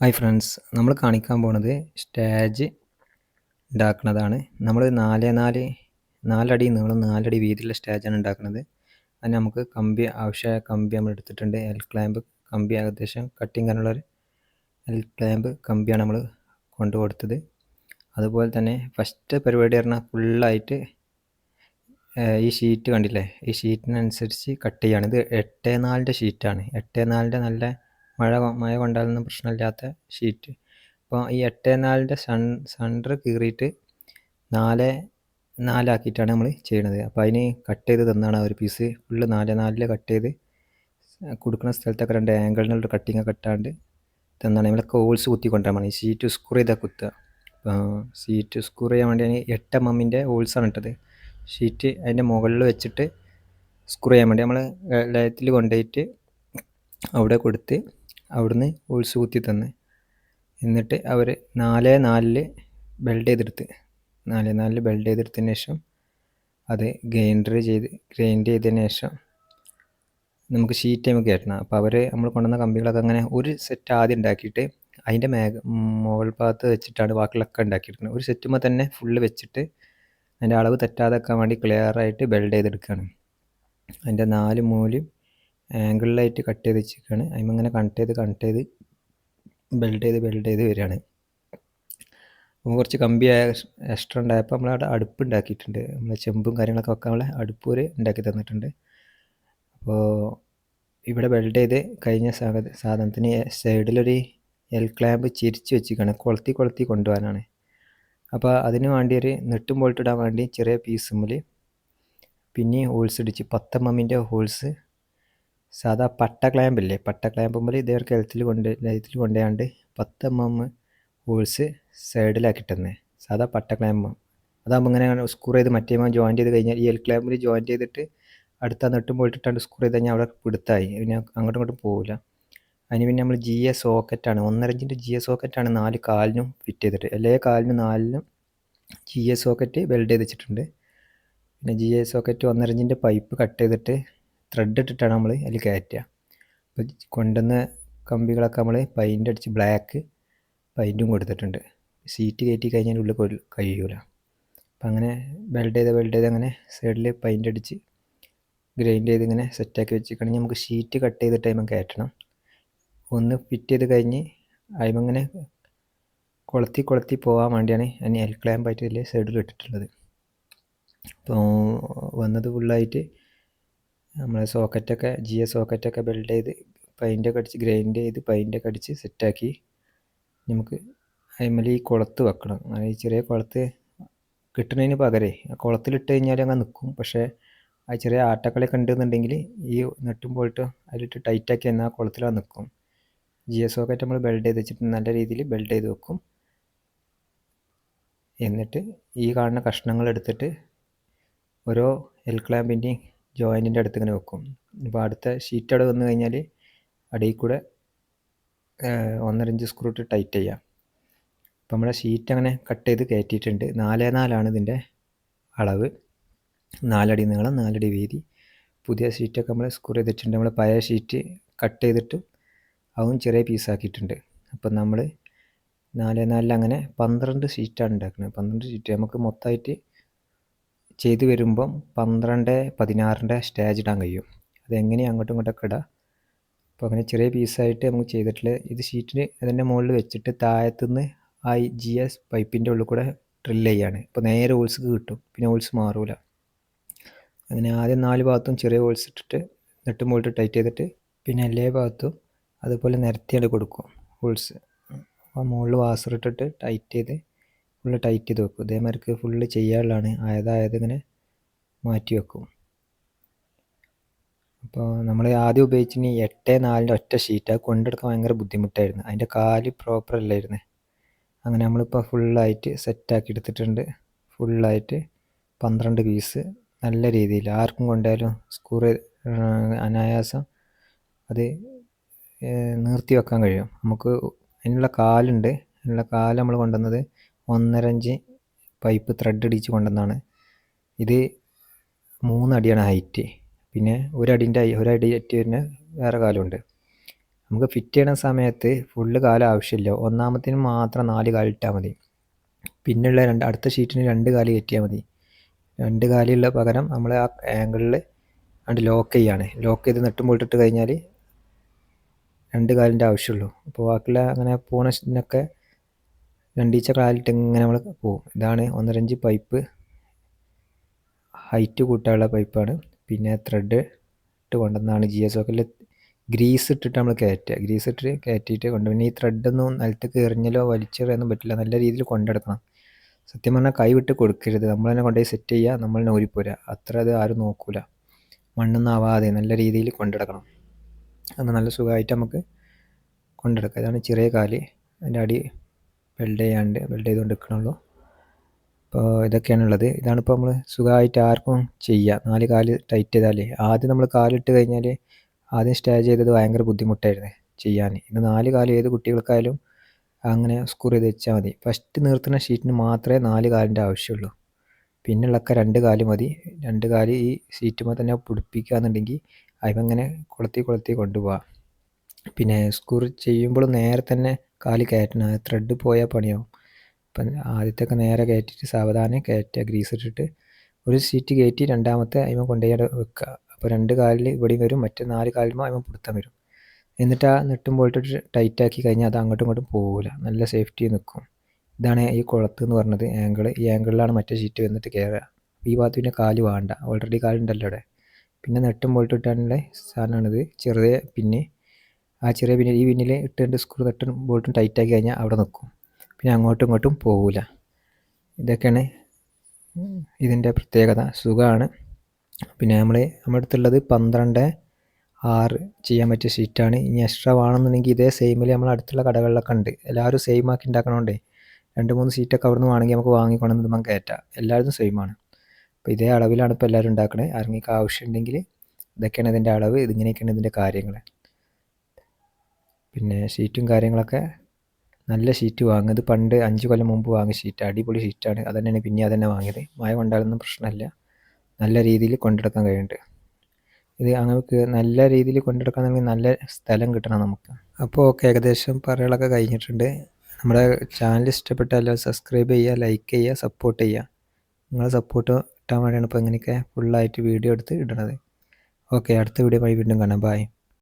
Hi friends നമ്മൾ കാണിക്കാൻ പോണത് സ്റ്റേജ് ഉണ്ടാക്കുന്നതാണ് നമ്മൾ നാല് നാല് നാലടി നീളം നാലടി വീതിയുള്ള സ്റ്റേജാണ് ഉണ്ടാക്കുന്നത് അതിന് നമുക്ക് കമ്പി ആവശ്യമായ കമ്പി നമ്മൾ എടുത്തിട്ടുണ്ട്. എൽ ക്ലാമ്പ് കമ്പി ഏകദേശം കട്ടിങ് കാനുള്ളൊരു എൽ ക്ലാമ്പ് കമ്പിയാണ് നമ്മൾ കൊണ്ടു കൊടുത്തത്. അതുപോലെ തന്നെ ഫസ്റ്റ് പരിപാടി പറഞ്ഞാൽ ഫുള്ളായിട്ട് ഈ ഷീറ്റ് കണ്ടില്ലേ? ഈ ഷീറ്റിനനുസരിച്ച് കട്ട് ചെയ്യാണ്. ഇത് എട്ട് നാലിന്റെ ഷീറ്റാണ് എട്ട് നാലിന്റെ നല്ല മഴ മഴ കൊണ്ടാലൊന്നും പ്രശ്നമില്ലാത്ത ഷീറ്റ് അപ്പോൾ ഈ എട്ട് നാലിന്റെ സൺ സണ്ടർ കീറിയിട്ട് നാല് നാലാക്കിയിട്ടാണ് നമ്മൾ ചെയ്യണത്. അപ്പോൾ അതിന് കട്ട് ചെയ്ത് തന്നാണ് ഒരു പീസ് ഫുള്ള് നാല് നാലിൽ കട്ട് ചെയ്ത് കൊടുക്കുന്ന സ്ഥലത്തൊക്കെ രണ്ട് ആംഗിളിനുള്ള കട്ടിങ് കട്ടാണ്ട് തന്നാണ്. നമ്മളൊക്കെ ഹോൾസ് കുത്തി കൊണ്ടുവരാൻ ഈ ഷീറ്റ് സ്ക്രൂ ചെയ്താൽ കുത്തുക. സീറ്റ് സ്ക്രൂ ചെയ്യാൻ വേണ്ടി എട്ട് എം എമ്മിന്റെ ഹോൾസാണ് ഇട്ടത്. ഷീറ്റ് അതിന്റെ മുകളിൽ വെച്ചിട്ട് സ്ക്രൂ ചെയ്യാൻ വേണ്ടി നമ്മൾ ലയത്തിൽ കൊണ്ടുപോയിട്ട് അവിടെ കൊടുത്ത് അവിടുന്ന് ഹോൾസ് കുത്തി തന്ന്. എന്നിട്ട് അവർ നാല് നാലിൽ ബെൽഡ് ചെയ്തെടുത്ത്. നാല് നാലിൽ ബെൽഡ് ചെയ്തെടുത്തതിന് ശേഷം അത് ഗ്രൈൻഡർ ചെയ്ത് ഗ്രൈൻഡ് ചെയ്തതിന് ശേഷം നമുക്ക് ഷീറ്റ് നമുക്ക് കയറ്റണം അപ്പോൾ അവർ നമ്മൾ കൊണ്ടുവന്ന കമ്പികളൊക്കെ അങ്ങനെ ഒരു സെറ്റ് ആദ്യം ഉണ്ടാക്കിയിട്ട് അതിന്റെ മേഘ മുകൾ ഭാഗത്ത് വെച്ചിട്ടാണ് ബാക്കിയുള്ളൊക്കെ ഉണ്ടാക്കിയെടുക്കുന്നത് ഒരു സെറ്റുമ്പോൾ തന്നെ ഫുള്ള് വെച്ചിട്ട് അതിന്റെ അളവ് തെറ്റാതെക്കാൻ വേണ്ടി ക്ലിയറായിട്ട് ബെൽഡ് ചെയ്തെടുക്കുകയാണ്. അതിന്റെ നാല് മൂലയും ആംഗിളിലായിട്ട് കട്ട് ചെയ്ത് വെച്ചിരിക്കുകയാണ്. അതിമങ്ങനെ കണക്ട് ചെയ്ത് കണക്ട് ചെയ്ത് ബെൽഡ് ചെയ്ത് ബെൽഡ് ചെയ്ത് വരികയാണ്. അപ്പോൾ കുറച്ച് കമ്പി എക്സ്ട്രാ ഉണ്ടായപ്പോൾ നമ്മളവിടെ അടുപ്പ് ഉണ്ടാക്കിയിട്ടുണ്ട്. നമ്മളെ ചെമ്പും കാര്യങ്ങളൊക്കെ വെക്കാനുള്ള അടുപ്പ് ഒരു ഉണ്ടാക്കി തന്നിട്ടുണ്ട്. അപ്പോൾ ഇവിടെ ബെൽഡ് ചെയ്ത് കഴിഞ്ഞ സാധനത്തിന് സൈഡിലൊരു എൽ ക്ലാമ്പ് ചിരിച്ച് വെച്ചിരിക്കുകയാണ്. കൊളുത്തി കൊളുത്തി കൊണ്ടുപോകാനാണ്. അപ്പോൾ അതിന് വേണ്ടി ഒരു നെട്ടും ബോൾട്ടിടാൻ വേണ്ടി ചെറിയ പീസ് പീസുമ്മിൽ പിന്നെ ഹോൾസ് ഇടിച്ച് പത്തമ്മമ്മിന്റെ ഹോൾസ് സാധാ പട്ട ക്ലാമ്പില്ലേ പട്ട ക്ലാമ്പുമ്പോൾ ഇതേ കഴുത്തിൽ കൊണ്ട് നെയ്ത്തിൽ കൊണ്ടുപോയാണ്ട് പത്ത് എം എം ഹോൾസ് സൈഡിലാക്കി ഇട്ടുന്നത് സാധാ പട്ട ക്ലാമ്പ് അതാകുമ്പോൾ ഇങ്ങനെ സ്ക്രൂ ചെയ്ത് മറ്റേ ജോയിൻ ചെയ്ത് കഴിഞ്ഞാൽ ഈ എൽ ക്ലാമ്പിൽ ജോയിൻ ചെയ്തിട്ട് അടുത്ത നെട്ടും പോയിട്ടിട്ടാണ്ട് സ്ക്രൂ ചെയ്ത് കഴിഞ്ഞാൽ അവിടെ പിടുത്തായി. പിന്നെ അങ്ങോട്ടും ഇങ്ങോട്ടും പോകില്ല അതിന് പിന്നെ നമ്മൾ ജി എ സോക്കറ്റാണ്. ഒന്നര ഇഞ്ചിന്റെ ജി എ സോക്കറ്റാണ് നാല് കാലിനും ഫിറ്റ് ചെയ്തിട്ട്. എല്ലാ കാലിനും നാലിനും ജി എ സോക്കറ്റ് വെൽഡ് ചെയ്ത് വെച്ചിട്ടുണ്ട്. പിന്നെ ജി എ സോക്കറ്റ് ഒന്നര ഇഞ്ചിന്റെ പൈപ്പ് കട്ട് ചെയ്തിട്ട് ത്രെഡ് ഇട്ടിട്ടാണ് നമ്മൾ അതിൽ കയറ്റുക. അപ്പോൾ കൊണ്ടുവന്ന കമ്പികളൊക്കെ നമ്മൾ പൈന്റ് അടിച്ച് ബ്ലാക്ക് പൈന്റും കൊടുത്തിട്ടുണ്ട്. സീറ്റ് കയറ്റി കഴിഞ്ഞാൽ ഉള്ളിൽ കഴിയൂല. അപ്പം അങ്ങനെ വെൽഡ് ചെയ്ത് വെൽഡ് ചെയ്ത് അങ്ങനെ സൈഡിൽ പൈന്റ് അടിച്ച് ഗ്രൈൻഡ് ചെയ്ത് ഇങ്ങനെ സെറ്റാക്കി വെച്ചിട്ടുണ്ടെങ്കിൽ നമുക്ക് ഷീറ്റ് കട്ട് ചെയ്തിട്ട് അതിമ കയറ്റണം. ഒന്ന് ഫിറ്റ് ചെയ്ത് കഴിഞ്ഞ് അതിമങ്ങനെ കൊളുത്തി കൊളുത്തി പോകാൻ വേണ്ടിയാണ് അതിന് എൽ ക്ലാമ്പായിട്ട് ഇതിൽ സൈഡിൽ ഇട്ടിട്ടുള്ളത്. അപ്പോൾ വന്നത് ഫുള്ളായിട്ട് നമ്മളെ സോക്കറ്റൊക്കെ ജി എ സോക്കറ്റൊക്കെ ബിൽഡ് ചെയ്ത് പെയിന്റൊക്കെ അടിച്ച് ഗ്രൈൻഡ് ചെയ്ത് പെയിന്റൊക്കെ അടിച്ച് സെറ്റാക്കി നമുക്ക് അതിമേൽ ഈ കുളത്ത് വെക്കണം. അങ്ങനെ ഈ ചെറിയ കുളത്ത് കിട്ടുന്നതിന് പകരേ ആ കുളത്തിലിട്ട് കഴിഞ്ഞാൽ അങ്ങ് നിൽക്കും പക്ഷേ ആ ചെറിയ ആട്ടക്കളൊക്കെ കണ്ടെന്നുണ്ടെങ്കിൽ ഈ നെട്ടും പോയിട്ട് അതിലിട്ട് ടൈറ്റാക്കി എന്നാൽ കുളത്തിലാണ് നിൽക്കും ജി എസ് ഒക്കെ നമ്മൾ ബെൽഡ് ചെയ്ത് വെച്ചിട്ട് നല്ല രീതിയിൽ ബെൽഡ് ചെയ്ത് വെക്കും. എന്നിട്ട് ഈ കാണുന്ന കഷ്ണങ്ങൾ എടുത്തിട്ട് ഓരോ എൽ ക്ലാമ്പിന്റെയും ജോയിന്റിന്റെ അടുത്ത് ഇങ്ങനെ വെക്കും. അപ്പോൾ അടുത്ത ഷീറ്റ് അവിടെ വന്നു കഴിഞ്ഞാൽ അടിയിൽ കൂടെ ഒന്നര ഇഞ്ച് സ്ക്രൂ ഇട്ട് ടൈറ്റ് ചെയ്യാം. അപ്പോൾ നമ്മുടെ ഷീറ്റ് അങ്ങനെ കട്ട് ചെയ്ത് കയറ്റിയിട്ടുണ്ട്. നാലേ നാലാണ് ഇതിന്റെ അളവ്. നാലടി നീളം നാലടി വീതി. പുതിയ ഷീറ്റൊക്കെ നമ്മൾ സ്ക്രൂ ചെയ്തിട്ടുണ്ട്. നമ്മൾ പഴയ ഷീറ്റ് കട്ട് ചെയ്തിട്ട് അതും ചെറിയ പീസാക്കിയിട്ടുണ്ട് അപ്പം നമ്മൾ നാലേ നാലിൽ അങ്ങനെ പന്ത്രണ്ട് ഷീറ്റാണ് ഉണ്ടാക്കുന്നത്. പന്ത്രണ്ട് ഷീറ്റ് നമുക്ക് മൊത്തമായിട്ട് ചെയ്ത് വരുമ്പം പന്ത്രണ്ട് പതിനാറിന്റെ സ്റ്റേജ് ഇടാൻ കഴിയും. അതെങ്ങനെയാണ് അങ്ങോട്ടും ഇങ്ങോട്ടൊക്കെ ഇടാം. അപ്പോൾ അങ്ങനെ ചെറിയ പീസായിട്ട് നമുക്ക് ചെയ്തിട്ടുള്ള ഇത് ഷീറ്റിന് അതിന്റെ മുകളിൽ വെച്ചിട്ട് താഴത്തുനിന്ന് ആ ജി എസ് പൈപ്പിന്റെ ഉള്ളിൽ കൂടെ ഡ്രിൽ ചെയ്യാണ്. അപ്പോൾ നേരെ ഹോൾസ് കിട്ടും. പിന്നെ ഹോൾസ് മാറൂല. അങ്ങനെ ആദ്യം നാല് ഭാഗത്തും ചെറിയ ഹോൾസ് ഇട്ടിട്ട് നെട്ടും പോയിട്ട് ടൈറ്റ് ചെയ്തിട്ട് പിന്നെ എല്ലാ ഭാഗത്തും അതുപോലെ നിരത്തിയാണ് കൊടുക്കും ഹോൾസ് അപ്പോൾ മുകളിൽ വാസർ ഇട്ടിട്ട് ടൈറ്റ് ചെയ്ത് ഫുള്ള് ടൈറ്റ് ചെയ്ത് വെക്കും. ഇതേമാതിരിക്ക് ഫുള്ള് ചെയ്യാനുള്ളതാണ്. ആയതായത് ഇങ്ങനെ മാറ്റി വെക്കും. അപ്പോൾ നമ്മൾ ആദ്യം ഉപയോഗിച്ചിന് എട്ട് നാലിന്റെ ഒറ്റ ഷീറ്റ് അത് കൊണ്ടെടുക്കാൻ ഭയങ്കര ബുദ്ധിമുട്ടായിരുന്നു. അതിന്റെ കാൽ പ്രോപ്പർ അല്ലായിരുന്നു. അങ്ങനെ നമ്മളിപ്പോൾ ഫുള്ളായിട്ട് സെറ്റാക്കി എടുത്തിട്ടുണ്ട്. ഫുള്ളായിട്ട് പന്ത്രണ്ട് പീസ് നല്ല രീതിയിൽ ആർക്കും കൊണ്ടായാലും സ്കൂർ അനായാസം അത് നിർത്തി വെക്കാൻ കഴിയും. നമുക്ക് അതിനുള്ള കാലുണ്ട്. അതിനുള്ള കാൽ നമ്മൾ കൊണ്ടുവന്നത് ഒന്നരഞ്ച് പൈപ്പ് ത്രെഡ് അടിച്ച് കൊണ്ടുവന്നാണ് ഇത് മൂന്നടിയാണ് ഹൈറ്റ് പിന്നെ ഒരടിന്റെ ഒരടി അറ്റ് വരുന്ന വേറെ കാലുണ്ട്. നമുക്ക് ഫിറ്റ് ചെയ്യണ സമയത്ത് ഫുള്ള് കാലം ആവശ്യമില്ല. ഒന്നാമത്തിന് മാത്രം നാല് കാലിട്ടാൽ മതി. പിന്നെയുള്ള രണ്ട് അടുത്ത ഷീറ്റിന് രണ്ട് കാൽ കയറ്റിയാൽ മതി. രണ്ട് കാലിയുള്ള പകരം നമ്മൾ ആ ആംഗിളിൽ അണ്ട് ലോക്ക് ചെയ്യാണ്. ലോക്ക് ചെയ്ത് നെട്ടും പോയിട്ടിട്ട് കഴിഞ്ഞാൽ രണ്ട് കാലിന്റെ ആവശ്യമുള്ളൂ. അപ്പോൾ ബാക്കിയുള്ള അങ്ങനെ പോണ ഇതിനൊക്കെ രണ്ടീച്ച കാലിട്ട് ഇങ്ങനെ നമ്മൾ പോകും ഇതാണ് ഒന്നരഞ്ച് പൈപ്പ് ഹൈറ്റ് കൂട്ടാനുള്ള പൈപ്പാണ് പിന്നെ ത്രെഡ് ഇട്ട് കൊണ്ടുവന്നാണ് ജി എസ് ഒക്കിൽ ഗ്രീസ് ഇട്ടിട്ട് നമ്മൾ കയറ്റുക. ഗ്രീസ് ഇട്ടിട്ട് കയറ്റിയിട്ട് കൊണ്ട് പിന്നെ ഈ ത്രെഡൊന്നും നിലത്തേക്ക് എറിഞ്ഞലോ വലിച്ചെറിയാനൊന്നും പറ്റില്ല. നല്ല രീതിയിൽ കൊണ്ടെടുക്കണം. സത്യം പറഞ്ഞാൽ കൈ വിട്ട് കൊടുക്കരുത്. നമ്മൾ തന്നെ കൊണ്ടുപോയി സെറ്റ് ചെയ്യുക നമ്മൾ തന്നെ ഊരിപ്പോരുക അത്ര അത് ആരും നോക്കൂല. മണ്ണൊന്നും ആവാതെ നല്ല രീതിയിൽ കൊണ്ടെടുക്കണം. അന്ന് നല്ല സുഖമായിട്ട് നമുക്ക് കൊണ്ടെടുക്കാം. ഇതാണ് ചെറിയ കാൽ. അതിന്റെ അടി വെൽഡ് ചെയ്യാണ്ട് വെൽഡ് ചെയ്തുകൊണ്ട് നിൽക്കണുള്ളൂ. അപ്പോൾ ഇതൊക്കെയാണുള്ളത്. ഇതാണിപ്പോൾ നമ്മൾ സുഖമായിട്ട് ആർക്കും ചെയ്യുക നാല് കാൽ ടൈറ്റ് ചെയ്താലേ ആദ്യം നമ്മൾ കാലിട്ട് കഴിഞ്ഞാൽ ആദ്യം സ്റ്റേ ചെയ്തത് ഭയങ്കര ബുദ്ധിമുട്ടായിരുന്നു ചെയ്യാൻ ഇത് നാല് കാൽ ഏത് കുട്ടികൾക്കായാലും അങ്ങനെ സ്കൂർ ചെയ്ത് വെച്ചാൽ മതി. ഫസ്റ്റ് നിർത്തുന്ന ഷീറ്റിന് മാത്രമേ നാല് കാലിന്റെ ആവശ്യമുള്ളൂ. പിന്നുള്ളൊക്കെ രണ്ട് കാൽ മതി. രണ്ട് കാൽ ഈ സീറ്റുമ്പോൾ തന്നെ പിടിപ്പിക്കുക എന്നുണ്ടെങ്കിൽ അതിങ്ങനെ കൊളുത്തി കൊളുത്തി കൊണ്ടുപോകാം പിന്നെ സ്കൂർ ചെയ്യുമ്പോൾ നേരെ തന്നെ കാൽ കയറ്റണം. ത്രെഡ് പോയാൽ പണിയാവും. അപ്പം ആദ്യത്തെയൊക്കെ നേരെ കയറ്റിയിട്ട് സാവധാനം കയറ്റുക ഗ്രീസ് ഇട്ടിട്ട്. ഒരു സീറ്റ് കയറ്റി രണ്ടാമത്തെ അതിമ കൊണ്ടുപോയി വെക്കുക. അപ്പോൾ രണ്ട് കാലിൽ ഇവിടെയും വരും. മറ്റേ നാല് കാലിലും അതിമ പിടുത്തം വരും. എന്നിട്ട് ആ നെട്ടും ടൈറ്റ് ആക്കി കഴിഞ്ഞാൽ അത് അങ്ങോട്ടും ഇങ്ങോട്ടും പോകില്ല നല്ല സേഫ്റ്റി നിൽക്കും. ഇതാണ് ഈ കുളത്ത് എന്ന് പറഞ്ഞത് ആംഗിൾ ഈ ആംഗിളിലാണ് മറ്റേ ഷീറ്റ് വന്നിട്ട് കയറുക. ഈ ഭാഗത്ത് പിന്നെ കാൽ വേണ്ട. ഓൾറെഡി കാലുണ്ടല്ലോ അവിടെ. പിന്നെ നെട്ടും ബോൾട്ടിട്ടാനുള്ള സാധനമാണിത്. ചെറിയ പിന്നെ ആ ചെറിയ പിന്നിൽ ഈ പിന്നിൽ ഇട്ടുകൊണ്ട് സ്ക്രൂ തട്ടും ബോൾട്ടും ടൈറ്റാക്കി കഴിഞ്ഞാൽ അവിടെ നിൽക്കും പിന്നെ അങ്ങോട്ടും ഇങ്ങോട്ടും പോകില്ല ഇതൊക്കെയാണ് ഇതിന്റെ പ്രത്യേകത. സുഖമാണ്. പിന്നെ നമ്മൾ നമ്മുടെ അടുത്തുള്ളത് പന്ത്രണ്ട് ആറ് ചെയ്യാൻ പറ്റിയ ഷീറ്റാണ് ഇനി എക്സ്ട്രാ വേണമെന്നുണ്ടെങ്കിൽ ഇതേ സെയിമിൽ നമ്മൾ അടുത്തുള്ള കടകളിലൊക്കെ ഉണ്ട്. എല്ലാവരും സെയിം ആക്കി ഉണ്ടാക്കണോണ്ടേ രണ്ട് മൂന്ന് സീറ്റൊക്കെ അവിടെ നിന്ന് വേണമെങ്കിൽ നമുക്ക് വാങ്ങിക്കൊണ്ടെന്ന് നമുക്ക് കയറ്റാം. എല്ലാവരും സെയിമാണ് അപ്പോൾ ഇതേ അളവിലാണ് ഇപ്പോൾ എല്ലാവരും ഉണ്ടാക്കുന്നത് ആരെങ്കിലും ആവശ്യമുണ്ടെങ്കിൽ ഇതൊക്കെയാണ് ഇതിന്റെ അളവ്. ഇതിങ്ങനെയൊക്കെയാണ് ഇതിന്റെ കാര്യങ്ങൾ പിന്നെ ഷീറ്റും കാര്യങ്ങളൊക്കെ നല്ല ഷീറ്റ് വാങ്ങിയത് പണ്ട് അഞ്ച് കൊല്ലം മുമ്പ് വാങ്ങിയ ഷീറ്റ് അടിപൊളി ഷീറ്റാണ്. അത് തന്നെയാണ് പിന്നെ അത് തന്നെ വാങ്ങിയത്. മായ കൊണ്ടാലൊന്നും പ്രശ്നമില്ല. നല്ല രീതിയിൽ കൊണ്ടെടുക്കാൻ കഴിയുന്നുണ്ട്. ഇത് അങ്ങനെ നല്ല രീതിയിൽ കൊണ്ടെടുക്കണമെങ്കിൽ നല്ല സ്ഥലം കിട്ടണം നമുക്ക്. അപ്പോൾ ഓക്കെ ഏകദേശം പറയലൊക്കെ കഴിഞ്ഞിട്ടുണ്ട്. നമ്മുടെ ചാനൽ ഇഷ്ടപ്പെട്ടാൽ സബ്സ്ക്രൈബ് ചെയ്യുക ലൈക്ക് ചെയ്യുക സപ്പോർട്ട് ചെയ്യുക. നിങ്ങളെ സപ്പോർട്ട് കിട്ടാൻ വേണ്ടിയാണ് ഇപ്പോൾ ഇങ്ങനെയൊക്കെ ഫുള്ളായിട്ട് വീഡിയോ എടുത്ത് ഇടണത് ഓക്കെ അടുത്ത വീഡിയോ വഴി വീണ്ടും കാണാം. ബൈ